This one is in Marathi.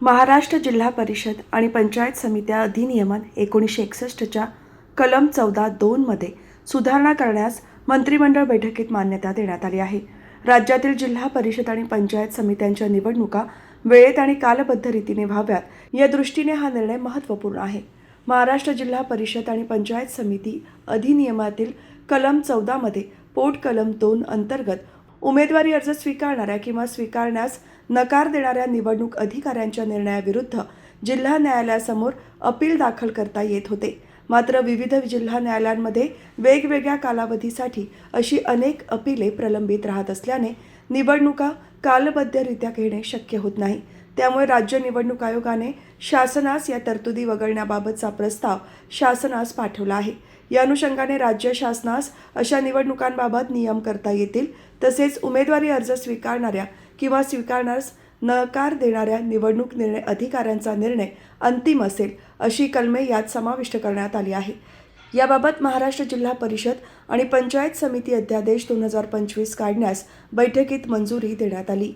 महाराष्ट्र जिल्हा परिषद आणि पंचायत समित्या अधिनियमन एकोणीसशे एकसष्टच्या कलम चौदा दोनमध्ये सुधारणा करण्यास मंत्रिमंडळ बैठकीत मान्यता देण्यात आली आहे. राज्यातील जिल्हा परिषद आणि पंचायत समित्यांच्या निवडणुका वेळेत आणि कालबद्ध रीतीने व्हाव्यात या दृष्टीने हा निर्णय महत्त्वपूर्ण आहे. महाराष्ट्र जिल्हा परिषद आणि पंचायत समिती अधिनियमातील कलम चौदामध्ये पोट कलम दोन अंतर्गत उमेदवारी अर्ज स्वीकारणाऱ्या किंवा स्वीकारण्यास नकार देणाऱ्या निवडणूक अधिकाऱ्यांच्या निर्णयाविरुद्ध जिल्हा न्यायालयासमोर अपील दाखल करता येत होते. मात्र विविध जिल्हा न्यायालयांमध्ये वेगवेगळ्या कालावधीसाठी अशी अनेक अपिले प्रलंबित राहत असल्याने निवडणुका कालबद्धरित्या घेणे शक्य होत नाही. त्यामुळे राज्य निवडणूक आयोगाने शासनास या तरतुदी वगळण्याबाबतचा प्रस्ताव शासनास पाठवला आहे. या अनुषंगाने राज्य शासनास अशा निवडणुकांबाबत नियम करता येतील. तसेच उमेदवारी अर्ज स्वीकारणाऱ्या किंवा स्वीकारण्यास नकार देणाऱ्या निवडणूक निर्णय अधिकाऱ्यांचा निर्णय अंतिम असेल अशी कलमे यात समाविष्ट करण्यात आली आहे. याबाबत महाराष्ट्र जिल्हा परिषद आणि पंचायत समिती अध्यादेश दोन हजार पंचवीस काढण्यास बैठकीत मंजुरी देण्यात आली.